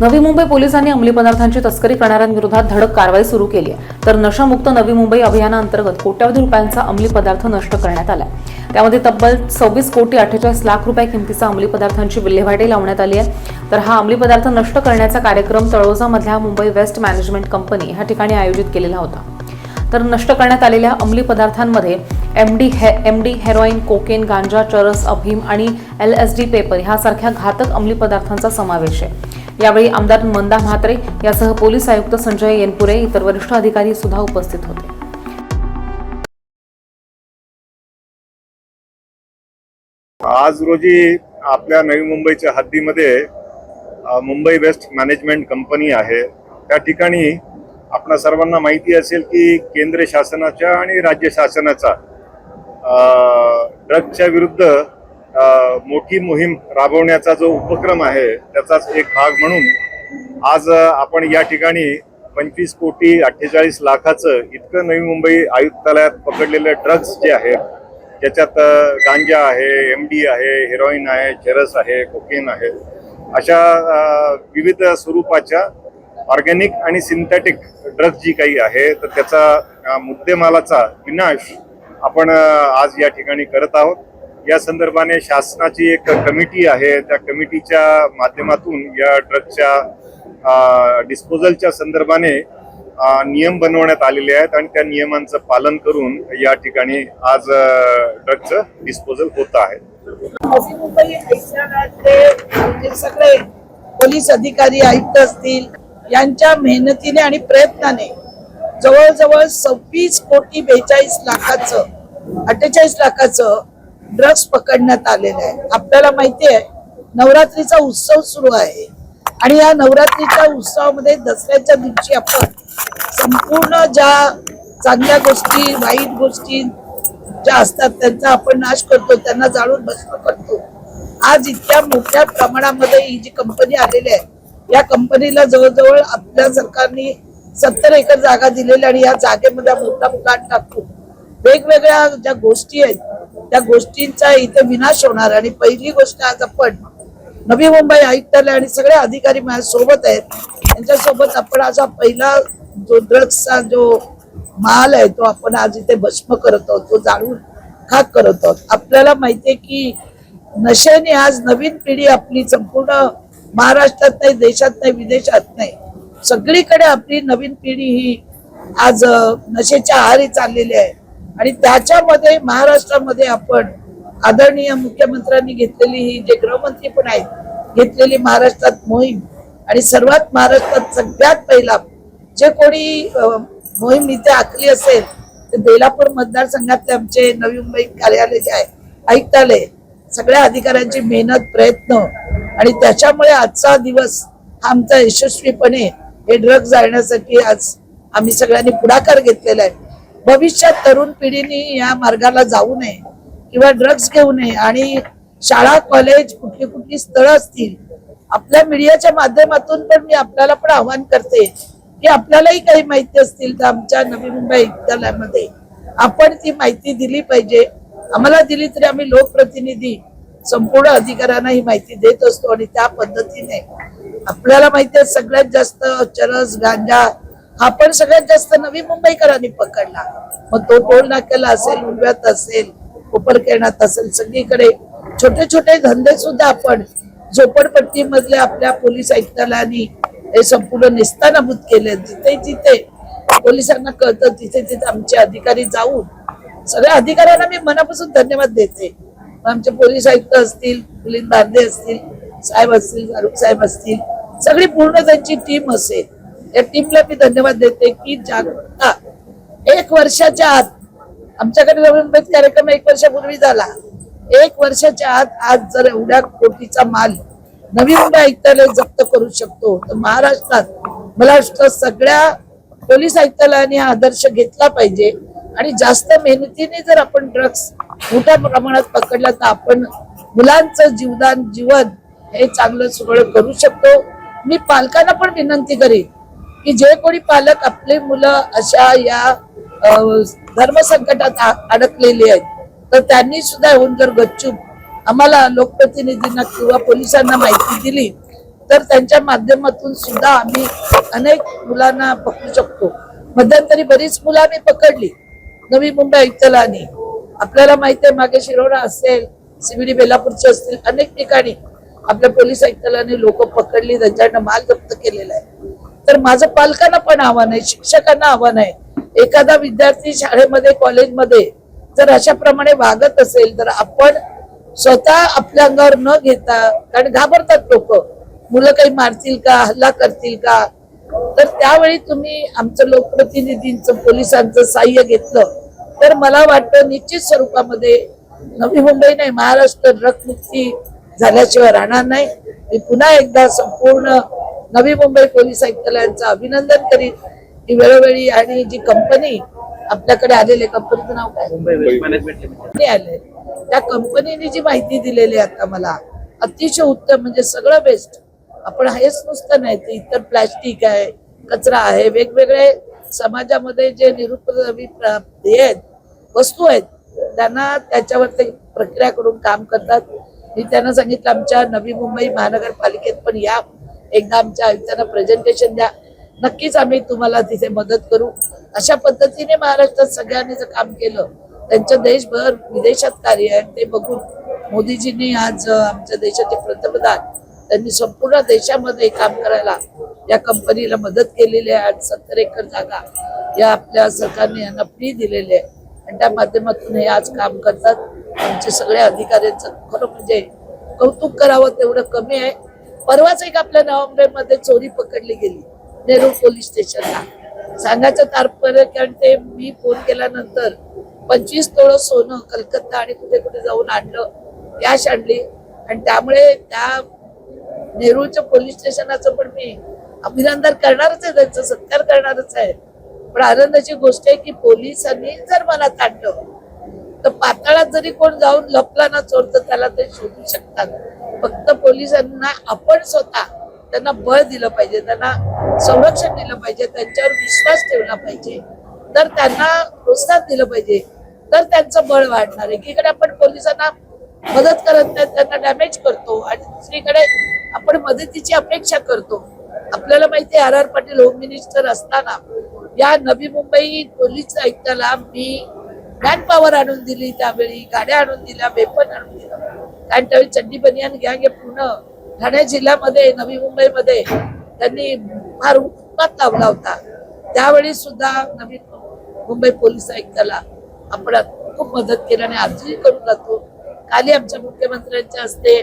नवी मुंबई पोलिसांनी अंमली पदार्थांची तस्करी करणाऱ्यांविरोधात धडक कारवाई सुरू केली आहे. तर नशामुक्त नवी मुंबई अभियानाअंतर्गत कोट्यावधी रुपयांचा अंमली पदार्थ नष्ट करण्यात आला त्यामध्ये तब्बल सव्वीस कोटी अठ्ठेचाळीस लाख रुपये किमतीचा अंमली पदार्थांची विल्हेवाटी लावण्यात आली आहे. तर हा अंमली पदार्थ नष्ट करण्याचा कार्यक्रम तळोजामधल्या मुंबई वेस्ट मॅनेजमेंट कंपनी ह्या ठिकाणी आयोजित केलेला होता. तर नष्ट करण्यात आलेल्या अंमली पदार्थांमध्ये एमडी हे एमडी हेरोईन कोकेन गांजा चरस अफीम आणि एल एस डी पेपर ह्यासारख्या घातक अंमली पदार्थांचा समावेश आहे. यावेळी आमदार मंदा म्हात्रे यासह पोलीस आयुक्त संजय येनपुरे इतर वरिष्ठ अधिकारी सुद्धा उपस्थित होते. आज रोजी आपल्या नवी मुंबईच्या हद्दीमध्ये मुंबई वेस्ट मॅनेजमेंट कंपनी आहे. त्या ठिकाणी आपणा सर्वांना माहिती असेल की केंद्र शासनाच्या आणि राज्य शासनाचा अ, विरुद्ध मोठी मोहीम राबवण्याचा जो उपक्रम आहे त्याचाच एक भाग म्हणून आज आपण या ठिकाणी पंचवीस कोटी अठ्ठेचाळीस लाखाचं इतकं नवी मुंबई आयुक्तालयात पकडलेलं ड्रग्ज जे आहेत ज्याच्यात गांजा आहे एम डी आहे हेरोईन आहे चरस आहे कोकेन आहे अशा विविध स्वरूपाच्या ऑर्गॅनिक आणि सिंथेटिक ड्रग्ज जी काही आहे तर त्याचा मुद्देमालाचा विनाश आपण आज या ठिकाणी करत आहोत. या संदर्भाने शासनाची एक कमिटी आहे. त्या कमिटीच्या माध्यमातून या ड्रगच्या डिस्पोजलच्या संदर्भाने नियम बनवण्यात आलेले आहेत आणि त्या नियमांचं पालन करून या ठिकाणी आज ड्रगचं डिस्पोजल होत आहे. सगळे पोलीस अधिकारी आयुक्त असतील यांच्या मेहनतीने आणि प्रयत्नाने जवळजवळ सव्वीस कोटी बेचाळीस लाखाचं अठ्ठेचाळीस लाखाचं ड्रग्ज पकडण्यात आलेले आहे आपल्याला माहिती आहे नवरात्रीचा उत्सव सुरू आहे. आणि या नवरात्रीच्या उत्सवामध्ये दसऱ्याच्या दिवशी आपण संपूर्ण ज्या चांगल्या गोष्टी वाईट गोष्टी ज्या असतात त्यांचा आपण नाश करतो त्यांना जाळून भस्म करतो. आज इतक्या मोठ्या प्रमाणामध्ये ही जी कंपनी आलेली आहे या कंपनीला जवळजवळ आपल्या सरकारने सत्तर एकर जागा दिलेली आणि या जागेमध्ये मोठा प्लांट टाकतो वेगवेगळ्या ज्या गोष्टी आहेत त्या गोष्टींचा इथे विनाश होणार आणि पहिली गोष्ट आज आपण नवी मुंबई आयुक्तालय आणि सगळे अधिकारी माझ्या सोबत आहेत. त्यांच्यासोबत आपण आज हा पहिला जो ड्रग्सचा जो माल आहे तो आपण आज इथे भस्म करत आहोत तो जाळून खाक करत आहोत. आपल्याला माहितीये की नशेने आज नवीन पिढी आपली संपूर्ण महाराष्ट्रात नाही देशात नाही विदेशात नाही. सगळीकडे आपली नवीन पिढी ही आज नशेच्या आहारी चाललेली आहे. आणि त्याच्यामध्ये महाराष्ट्रामध्ये आपण आदरणीय मुख्यमंत्र्यांनी घेतलेली ही जे गृहमंत्री पण आहेत घेतलेली महाराष्ट्रात मोहीम आणि सर्वात महाराष्ट्रात सगळ्यात पहिला जे कोणी मोहीम इथे आखली असेल तर बेलापूर मतदारसंघातले आमचे नवी मुंबई कार्यालय जे आहे आयुक्तालय सगळ्या अधिकाऱ्यांची मेहनत प्रयत्न आणि त्याच्यामुळे आजचा दिवस हा आमचा यशस्वीपणे हे ड्रग्ज जाळण्यासाठी आज आम्ही सगळ्यांनी पुढाकार घेतलेला आहे. भविष्यात तरुण पिढीने या मार्गाला जाऊ नये किंवा ड्रग्ज घेऊ नये आणि शाळा कॉलेज कुठली कुठली स्थळं असतील आपल्या मीडियाच्या माध्यमातून पण मी आपल्याला पण आवाहन करते की आपल्यालाही काही माहिती असतील तर आमच्या नवी मुंबई विद्यालयामध्ये. आपण ती माहिती दिली पाहिजे. आम्हाला दिली तरी आम्ही लोकप्रतिनिधी संपूर्ण अधिकाऱ्यांना ही माहिती देत असतो आणि त्या पद्धतीने आपल्याला माहिती आहे सगळ्यात जास्त चरस गांजा हा पण सगळ्यात जास्त नवी मुंबईकरांनी पकडला. मग तो टोल नाक्याला असेल उलव्यात असेल कोपरखेरणात असेल सगळीकडे छोटे छोटे धंदे सुद्धा आपण झोपडपट्टी मधल्या आपल्या पोलीस आयुक्तालयाने हे संपूर्ण निस्तानाभूत केले. जिथे जिथे पोलिसांना कळतं तिथे तिथे आमचे अधिकारी जाऊन सगळ्या अधिकाऱ्यांना मी मनापासून धन्यवाद देते. मग आमचे पोलीस आयुक्त असतील मिलिंद बांधे असतील साहेब असतील फारुख साहेब असतील सगळी पूर्ण त्यांची टीम असेल. या टीमला मी धन्यवाद देते की जागरूकता एक वर्षाच्या आत आमच्याकडे नवीन कार्यक्रम एक वर्षापूर्वी झाला. एक वर्षाच्या आत आज जर एवढ्या कोटीचा माल नवी मुंबई आयुक्तालय जप्त करू शकतो तर महाराष्ट्रात मला वाटतं सगळ्या पोलीस आयुक्तालयाने हा आदर्श घेतला पाहिजे. आणि जास्त मेहनतीने जर आपण ड्रग्स मोठ्या प्रमाणात पकडला तर आपण मुलांचं जीवदान जीवन हे चांगलं सुरळ करू शकतो. मी पालकांना पण विनंती करेन की जे कोणी पालक आपले मुलं अशा या धर्मसंकटात अडकलेली आहेत तर त्यांनी सुद्धा येऊन जर गच्चूप आम्हाला लोकप्रतिनिधींना किंवा पोलिसांना माहिती दिली तर त्यांच्या माध्यमातून सुद्धा आम्ही अनेक मुलांना पकडू शकतो. मध्यंतरी बरीच मुलं आम्ही पकडली. नवी मुंबई आयुक्तालयाने. आपल्याला माहिती आहे मागे शिरोडा असेल सिबिडी बेलापूरचे असतील अनेक ठिकाणी आपल्या पोलीस आयुक्तालयाने लोक पकडली त्यांच्याकडनं माल जप्त केलेला आहे. तर माझं पालकांना पण आव्हान आहे शिक्षकांना आव्हान आहे. एखादा विद्यार्थी शाळेमध्ये कॉलेजमध्ये जर अशा प्रमाणे वागत असेल तर आपण स्वतः आपल्या अंगावर न घेता कारण घाबरतात लोक मुलं काही मारतील का हल्ला करतील का? तर त्यावेळी तुम्ही आमचं लोकप्रतिनिधींचं पोलिसांचं सहाय्य घेतलं तर मला वाटतं निश्चित स्वरूपामध्ये नवी मुंबई नाही महाराष्ट्र ड्रगमुक्ती झाल्याशिवाय राहणार नाही. मी पुन्हा एकदा संपूर्ण नवी मुंबई पोलीस आयुक्तालयांचं अभिनंदन करीन की वेळोवेळी आणि जी कंपनी आपल्याकडे आलेली कंपनीचं नाव काय? मुंबई आले त्या कंपनीने जी माहिती दिलेली आहे आता मला अतिशय उत्तम म्हणजे सगळं बेस्ट आपण हेच नुसतं नाही तर इतर प्लॅस्टिक आहे कचरा आहे वेगवेगळे समाजामध्ये जे निरुपयोगी हे आहेत वस्तू आहेत त्यांना त्याच्यावर ते प्रक्रिया करून काम करतात. मी त्यांना सांगितलं आमच्या नवी मुंबई महानगरपालिकेत पण या एकदा आमच्या आयुक्तांना प्रेझेंटेशन द्या. नक्कीच आम्ही तुम्हाला तिथे मदत करू. अशा पद्धतीने महाराष्ट्रात सगळ्यांनी जर काम केलं त्यांचं देशभर विदेशात कार्य आहे ते बघून मोदीजींनी आज आमच्या देशाचे पंतप्रधान त्यांनी संपूर्ण देशामध्ये काम करायला या कंपनीला मदत केलेली आहे. आज सत्तर एकर जागा या आपल्या सरकारने यांना फ्री दिलेली आहे. आणि त्या माध्यमातून हे आज काम करतात. आमचे सगळ्या अधिकाऱ्यांचं खरं म्हणजे कौतुक करावं तेवढं कमी आहे. परवाच एक आपल्या नोव्हेंबरमध्ये चोरी पकडली गेली नेहरू पोलीस स्टेशनला. सांगायचं तात्पर्य कारण ते मी फोन केल्यानंतर पंचवीस तोळं सोनं कलकत्ता आणि कुठे कुठे जाऊन आणलं कॅश आणली. आणि त्यामुळे त्या नेहरूच्या पोलीस स्टेशनाचं पण मी अभिनंदन करणारच आहे त्यांचा सत्कार करणारच आहे. पण आनंदाची गोष्ट आहे की पोलिसांनी जर मला आणलं तर पाताळात जरी कोण जाऊन लपला ना चोर तर त्याला ते शोधू शकतात. फक्त पोलिसांना आपण स्वतः त्यांना बळ दिलं पाहिजे त्यांना संरक्षण दिलं पाहिजे त्यांच्यावर विश्वास ठेवला पाहिजे. तर त्यांना प्रोत्साहन दिलं पाहिजे तर त्यांचं बळ वाढणार. आहे एकीकडे आपण पोलिसांना मदत करत नाही त्यांना डॅमेज करतो आणि दुसरीकडे आपण मदतीची अपेक्षा करतो. आपल्याला माहिती R R Patil home minister असताना या नवी मुंबई पोलीस आयुक्ताला मी मॅन पॉवर आणून दिली त्यावेळी गाड्या आणून दिल्या वेपन आणून दिलं. कारण त्यावेळी चड्डी बनियान गँग हे पूर्ण ठाणे जिल्ह्यामध्ये नवी मुंबईमध्ये त्यांनी फार उत्पात लावला होता. त्यावेळी सुद्धा नवी मुंबई पोलीस आयुक्ताला आपण खूप मदत केली आणि आजही करून जातो. काली आमच्या मुख्यमंत्र्यांच्या हस्ते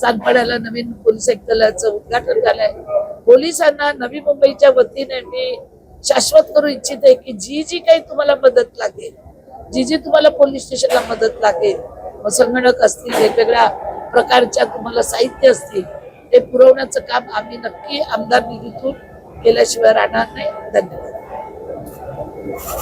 सानपाड्याला नवीन पोलीस आयुक्तालयाचं उद्घाटन झालंय. पोलिसांना नवी मुंबईच्या वतीने मी शाश्वत करू इच्छिते की जी जी काही तुम्हाला मदत लागेल जी जी तुम्हाला पोलीस स्टेशनला मदत लागेल संगणक असतील वेगवेगळ्या प्रकारच्या तुम्हाला साहित्य असतील ते पुरवण्याचं काम आम्ही नक्की आमदार निधीतून केल्याशिवाय राहणार नाही. धन्यवाद.